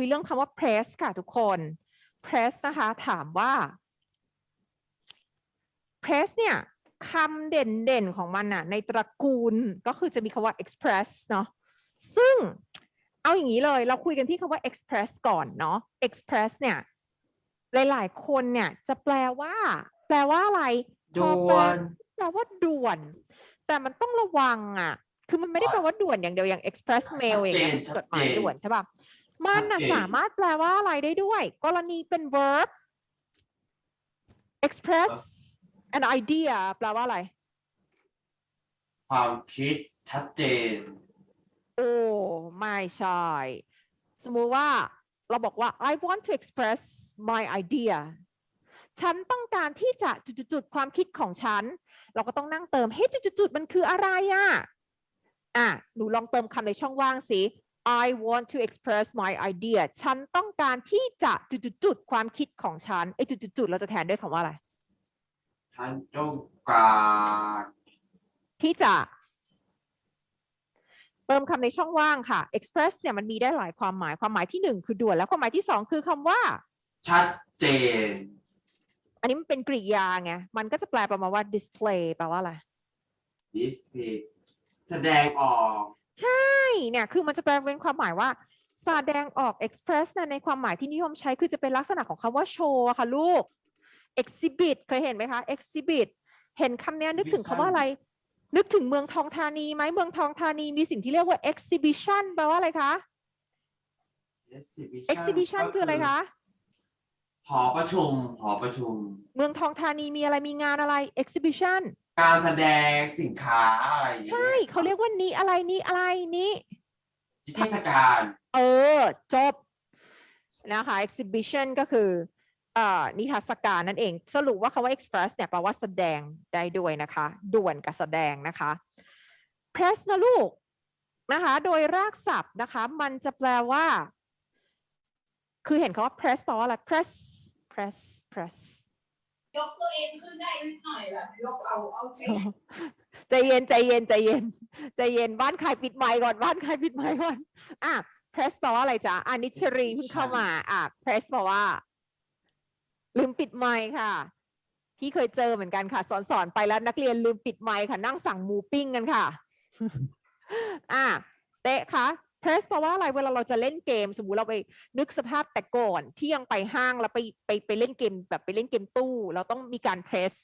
ยเรื่องคำว่า press ค่ะทุกคน press นะคะ ถามว่า press เนี่ยคำเด่นๆของมันน่ะในตระกูลก็คือจะมีคำว่า express เนาะซึ่งเอาอย่างนี้เลยเราคุยกันที่คำว่า express ก่อนเนาะ express เนี่ย หลายๆ คนเนี่ยจะแปลว่า แปลว่าอะไรพอด่แปลวนแปลว่าด่วน แต่มันต้องระวังอะ คือมันไม่ได้แปลว่าด่วนอย่างเดียวอย่าง express mail อย่างเงี้ยชัจดดหมายเจนด่วนใช่ป่ะ มันน่ะชัดเจนสามารถแปลว่าอะไรได้ด้วย กรณีเป็น verb express an idea แปลว่าอะไร ความคิดชัดเจน โอ้ ไม่ใช่ สมมุติว่าเราบอกว่า I want to express my idea ฉันต้องการที่จะจุดๆๆความคิดของฉัน เราก็ต้องนั่งเติม เฮ้ยจุดๆๆมันคืออะไรอะอะ หนูลองเติมคำในช่องว่างสิ I want to express my idea ฉันต้องการที่จะจุดๆๆความคิดของฉันไอ้จุดๆๆเราจะแทนด้วยคำว่าอะไรท่านต้องการที่จะ เติมคำในช่องว่างค่ะ express เนี่ยมันมีได้หลายความหมายความหมายที่หนึ่งคือด่วนแล้วความหมายที่สองคือคำว่า ชัดเจน อันนี้มันเป็นกริยาไง มันก็จะแปลประมาณว่า display แปลว่าอะไร display แสดงออก ใช่ เนี่ยคือมันจะแปลเป็นความหมายว่าแสดงออก express นะในความหมายที่นิยมใช้คือจะเป็นลักษณะของคำว่าโชว์อะค่ะลูก exhibit เคยเห็นไหมคะ exhibit เห็นคำเนี้ยนึกถึงคำว่าอะไร นึกถึงเมืองทองธานีไหมเมืองทองธานีมีสิ่งที่เรียกว่า exhibition แปลว่าอะไรคะ exhibition exhibition คืออะไรคะหอประชุมหอประชุม เมืองทองธานีมีอะไรมีงานอะไร exhibition การแสดงสินค้าอะไรอย่างเงี้ยใช่เขาเรียกว่านี้อะไรนี้อะไรนี้นิทรรศการเออ จบนะคะ exhibition ก็คือเอ่อนิทรรศการนั่นเอง สรุปว่าคำว่า express เนี่ยแปลว่าแสดงได้ด้วยนะคะ ด่วนกับแสดงนะคะ press นะลูกนะคะ โดยรากศัพท์นะคะ มันจะแปลว่า คือเห็นคำว่า press แปลว่าอะไร press press press ยกตัวเองขึ้นได้นิดหน่อยแบบยกเอาเอาใช้ใจเย็นใจเย็นใจเย็นใจเย็นบ้านใครปิดไมค์ก่อนบ้านใครปิดไมค์ก่อนอะ press แปลว่าอะไรจ๊ะอานิชรีเพิ่งเข้ามาอะ press แปลว่า ลืมปิดไมค์ค่ะ พี่เคยเจอเหมือนกันค่ะ สอนสอนไปแล้วนักเรียนลืมปิดไมค์ค่ะ นั่งสั่งหมูปิ้งกันค่ะ อะเตะคะ press แปลว่าอะไรเวลาเราจะเล่นเกม สมมุติเราไปนึกสภาพแต่ก่อนที่ยังไปห้างแล้วไปไปไปเล่นเกมแบบไปเล่นเกมตู้ เราต้องมีการ press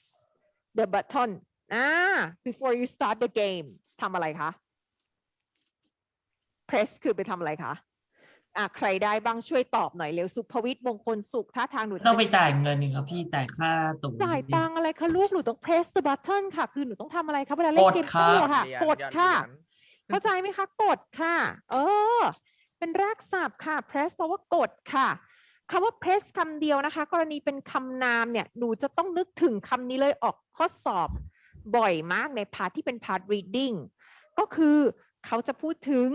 the button อ่า before you start the game ทำอะไรคะ press คือไปทำอะไรคะอะใครได้บ้างช่วยตอบหน่อยเร็วสุภวิทย์มงคลสุขท่าทางหนูจะต้องไปเป็นจ่ายเงินนี่ครับพี่จ่ายค่าตั๋วจ่ายตังค์อะไรคะลูกหนูต้อง press the button ค่ะ คือหนูต้องทำอะไรคะเวลาเล่นกดเกมค่ะตู้อะค่ะเหรียญกดเหรียญค่ะ เหรียญเข้าใจไหมคะกดค่ะ เออ เป็นรากศัพท์ค่ะ press แปลว่ากดค่ะคำว่า press คำเดียวนะคะ กรณีเป็นคำนามเนี่ยหนูจะต้องนึกถึงคำนี้เลยออกข้อสอบบ่อยมากในพาร์ทที่เป็นพาร์ท reading ก็คือเขาจะพูดถึง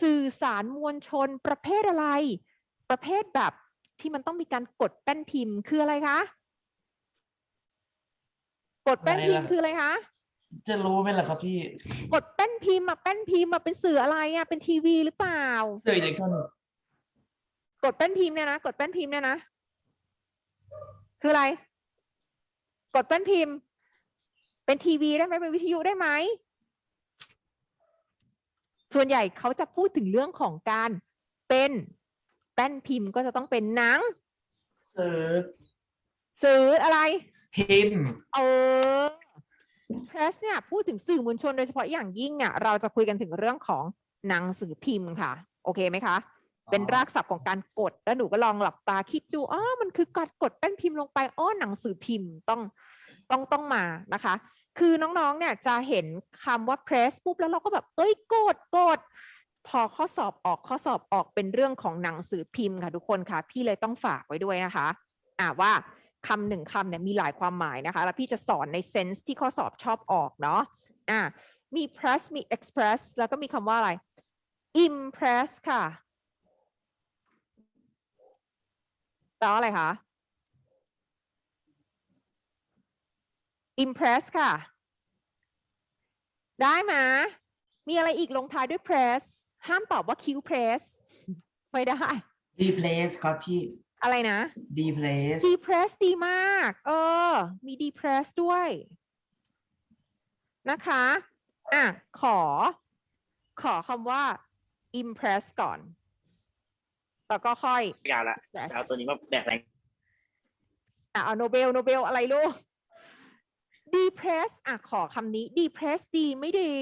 สื่อสารมวลชนประเภทอะไร ประเภทแบบที่มันต้องมีการกดแป้นพิมพ์คืออะไรคะ กดแป้นพิมพ์คืออะไรคะ จะรู้ไหมล่ะครับพี่กดแป้นพิมพ์อะแป้นพิมพ์อะเป็นสื่ออะไรอะเป็นทีวีหรือเปล่าสื่ออิเล็กทรอนิกส์กดแป้นพิมพ์เนี่ยนะกดแป้นพิมพ์เนี่ยนะคืออะไร กดแป้นพิมพ์ เป็นทีวีได้ไหมเป็นวิทยุได้ไหมส่วนใหญ่เขาจะพูดถึงเรื่องของการเป็นแป้นพิมพ์ก็จะต้องเป็นหนังสื่อสื่ออะไร พิมพ์ เออ press เนี่ยพูดถึงสื่อมวลชนโดยเฉพาะอย่างยิ่งเนี่ยเราจะคุยกันถึงเรื่องของหนังสือพิมพ์ค่ะ โอเคไหมคะ เป็นรากศัพท์ของการกด แล้วหนูก็ลองหลับตาคิดดูอ๋อมันคือการกดแป้นพิมพ์ลงไปอ๋อหนังสือพิมพ์ต้องต้องต้องมานะคะ คือน้องๆเนี่ยจะเห็นคำว่า press ปุ๊บแล้วเราก็แบบเอ้ยกดกดพอข้อสอบออกข้อสอบออกเป็นเรื่องของหนังสือพิมพ์ค่ะทุกคนค่ะ พี่เลยต้องฝากไว้ด้วยนะคะ อ่าว่า คำหนึ่งคำเนี่ยมีหลายความหมายนะคะ แล้วพี่จะสอนในเซนส์ที่ข้อสอบชอบออกเนาะอ่ามี press มี express แล้วก็มีคำว่าอะไร impress ค่ะแปลว่าอะไรคะ impress ค่ะ ได้ไหมมีอะไรอีกลงท้ายด้วย press ห้ามตอบว่า q press ไม่ได้ depress ครับพี่ อะไรนะ depress depress ดีมาก เออ มี depress ด้วย นะคะ อะ ขอ ขอคำว่า impress ก่อน แล้วก็ค่อยไม่เอาละ stress เอาตัวนี้มาแบกแรงอะเอาโนเบล โนเบล อะไรลูก depress อะ ขอคำนี้ depress ดีไม่ดี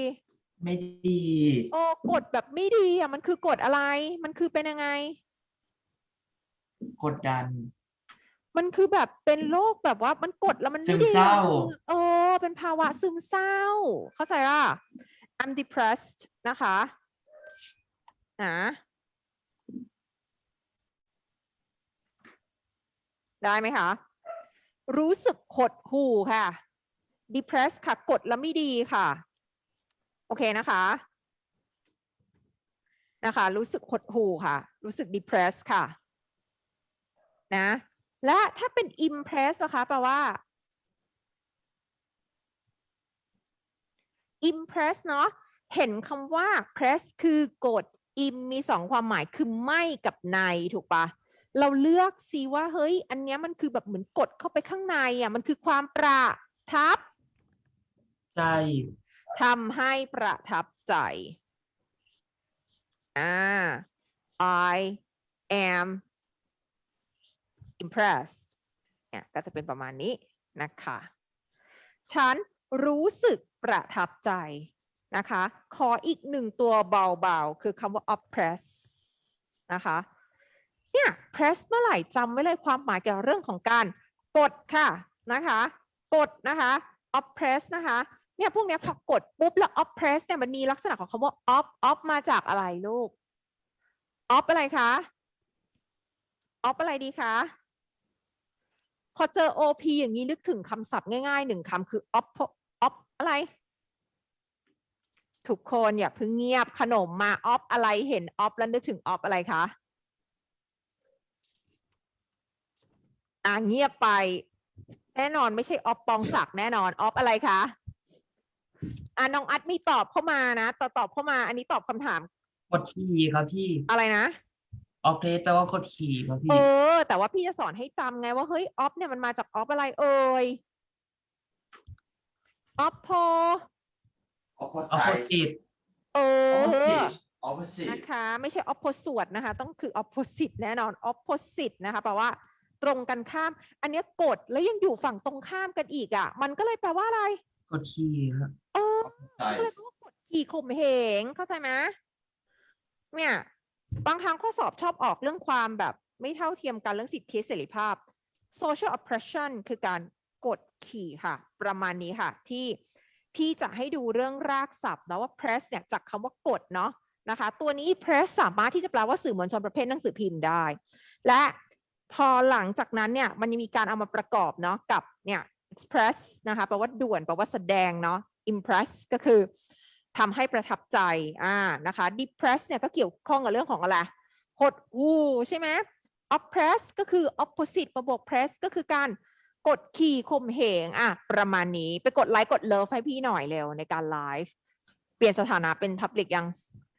ไม่ดี โอ้กดแบบไม่ดีอะ มันคือกดอะไร มันคือเป็นยังไง กดดัน มันคือแบบเป็นโรคแบบว่ามันกดแล้วมันซึไม่มดีเศร้ามันคือเออ เป็นภาวะซึมเศร้า เข้าใจป่ะ I'm depressed นะคะนะได้ไหมคะ รู้สึกหดหู่ค่ะ depressed ค่ะ กดแล้วไม่ดีค่ะ โอเคนะคะ นะคะ รู้สึกหดหู่ค่ะ รู้สึก depressed ค่ะ นะ และถ้าเป็น impress นะคะแปลว่า impress เนาะเห็นคำว่า press คือกด im มีสองความหมายคือไม่กับในถูกปะเราเลือกสิว่าเฮ้ย อันเนี้ยมันคือแบบเหมือนกดเข้าไปข้างในอะมันคือความประทับใจทำให้ประทับใจอ่า I am impressed เนี่ยก็จะเป็นประมาณนี้นะคะ ฉันรู้สึกประทับใจนะคะ ขออีกหนึ่งตัวเบาๆ คือคำว่า oppress นะคะ เนี่ย press เมื่อไหร่จำไว้เลยความหมายเกี่ยวกับเรื่องของการกดค่ะนะคะกดนะคะ oppress นะคะเนี่ยพวกเนี้ยพอกดปุ๊บแล้ว oppress เนี่ยมันมีลักษณะของคำว่า op op มาจากอะไรลูก op อะไรคะ op อะไรดีคะ พอเจอ op อย่างนี้นึกถึงคำศัพท์ง่ายๆหนึ่งคำคือ op op อะไร ทุกคนอย่าเพิ่งเงียบขนมมา op อะไรเห็น op แล้วนึกถึง op อะไรคะอ่าเงียบไป แน่นอนไม่ใช่ op ปองศักดิ์แน่นอน op อะไรคะอะน้องอัดมีตอบเข้ามานะตอบตอบเข้ามา อันนี้ตอบคำถามกดขี่ครับพี่อะไรนะ oppress แปลว่ากดขี่ครับเอพี่อแต่ว่าพี่จะสอนให้จำไงว่าเฮ้ยออฟเนี่ยมันมาจากออฟอะไรเอ่ยออฟโพ opposite opposite เออ opposite opposite นะคะ ไม่ใช่ opposite นะคะ ต้องคือ opposite แน่นอน opposite นะคะแปลว่า ตรงกันข้าม อันเนี้ยกดแล้วยังอยู่ฝั่งตรงข้ามกันอีกอะ มันก็เลยแปลว่าอะไรกดขี่ครับ เออ ก็เลย opposite แปลว่ากดขี่ข่มเหงเข้าใจไหมเนี่ย บางครั้งข้อสอบชอบออกเรื่องความแบบไม่เท่าเทียมกันเรื่องสิทธิเสรีภาพ social oppression คือการกดขี่ค่ะ ประมาณนี้ค่ะ ที่พี่จะให้ดูเรื่องรากศัพท์นะว่า press เนี่ยจากคำว่ากดเนาะนะคะ ตัวนี้ press สามารถที่จะแปลว่าสื่อมวลชนประเภทหนังสือพิมพ์ได้ และพอหลังจากนั้นเนี่ยมันยังมีการเอามาประกอบเนาะกับเนี่ย express นะคะแปลว่าด่วนแปลว่าแสดงเนาะ impress ก็คือ ทำให้ประทับใจอ่านะคะ depress เนี่ยก็เกี่ยวข้องกับเรื่องของอะไรหดหู่ใช่ไหม oppress ก็คือ opposite ประบวก press ก็คือการกดขี่ข่มเหงอะประมาณนี้ไปกดไลค์กดเลิฟให้พี่หน่อยเร็วในการไลฟ์เปลี่ยนสถานะเป็น public ยัง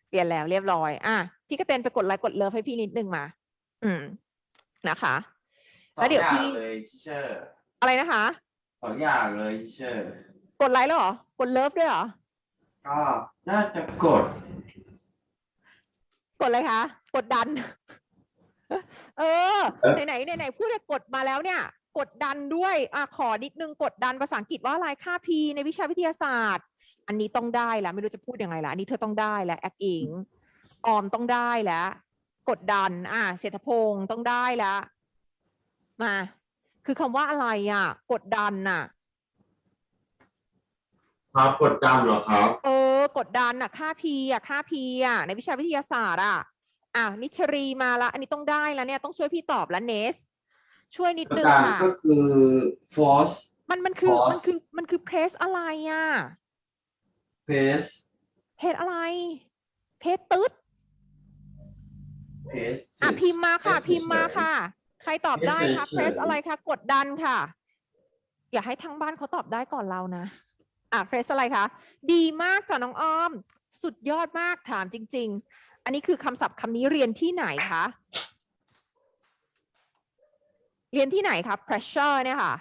เปลี่ยนแล้วเรียบร้อยอะพี่ก็เต้นไปกดไลค์กดเลิฟให้พี่นิดนึงมา อืมนะคะสอแล้วงเดี๋ยวอย่างพี่เลยทิเชอร์อะไรนะคะสองอย่างเลยทิเชอร์กดไลค์แล้วเหรอกดเลิฟด้วยเหรอ ก็น่าจะกด กดเลยคะกดดัน เออ ไหนไหนไหนไหนพูดเลยกดมาแล้วเนี่ย กดดันด้วยอะขอนิดนึงกดดันภาษาอังกฤษว่าอะไรค่า P ในวิชาวิทยาศาสตร์ อันนี้ต้องได้แล้วไม่รู้จะพูดยังไงละอันนี้เธอต้องได้แล้วแอคอิงออมต้องได้แล้ว กดดัน อะเศรษฐพงศ์ต้องได้แล้ว มา คือคำว่าอะไรอะ กดดันน่ะ ครับกดดันเหรอครับ เออกดดันอะ ค่า P อะ ค่า P อะ ในวิชาวิทยาศาสตร์อะ อะ นิชรีมาละ อันนี้ต้องได้แล้วเนี่ย ต้องช่วยพี่ตอบแล้วเนส ช่วยนิดกดนึงดันค่ะ ก็คือ force มันมันคือ Force มันคือ มันคือเพรสอะไรอะ pace เพจอะไร เพจตึ๊ด pace อะ พิมพ์มาค่ะ pace พิมพ์มาเฉยๆค่ะ ใครตอบได้คะเฉยๆเพรสอะไรคะ กดดันค่ะ อย่าให้ทั้งบ้านเขาตอบได้ก่อนเรานะ อะเพรสอะไรคะดีมากจ้ะน้องอ้อม สุดยอดมากถามจริง ๆ อันนี้คือคำศัพท์คำนี้เรียนที่ไหนคะเรียนที่ไหนคะ pressure เนี่ยค่ะ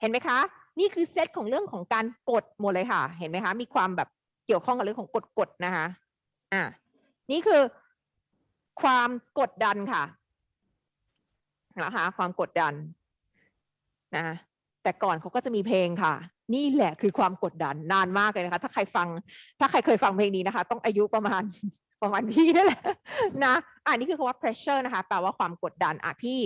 เห็นไหมคะ นี่คือเซตของเรื่องของการกดหมดเลยค่ะ เห็นไหมคะ มีความแบบเกี่ยวข้องกับเรื่องของกดกดๆนะคะ อะ นี่คือความกดดันค่ะนะคะความกดดันนะ แต่ก่อนเขาก็จะมีเพลงค่ะ นี่แหละคือความกดดันนานมากเลยนะคะ ถ้าใครฟัง ถ้าใครเคยฟังเพลงนี้นะคะ ต้องอายุประมาณประมาณพี่นั่นแหละนะอ่านี่คือคำว่า pressure นะคะแปลว่าความกดดันอะพี่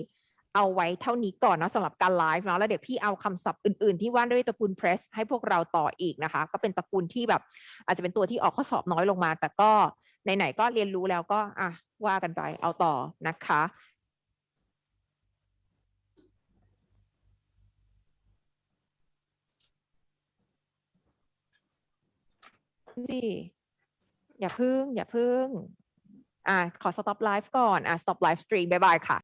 เอาไว้เท่านี้ก่อนเนาะสำหรับการไลฟ์เนาะแล้วเดี๋ยวพี่เอาคำศัพท์อื่น ๆ ที่ว่าด้วยตระกูล press ให้พวกเราต่ออีกนะคะ ก็เป็นตระกูลที่แบบ อาจจะเป็นตัวที่ออกข้อสอบน้อยลงมา แต่ก็ไหนๆก็เรียนรู้แล้วก็อะว่ากันไปเอาต่อนะคะ สิ อย่าพึ่ง อย่าพึ่ง อะ ขอ stop live ก่อน อะ stop live stream บายบายค่ะ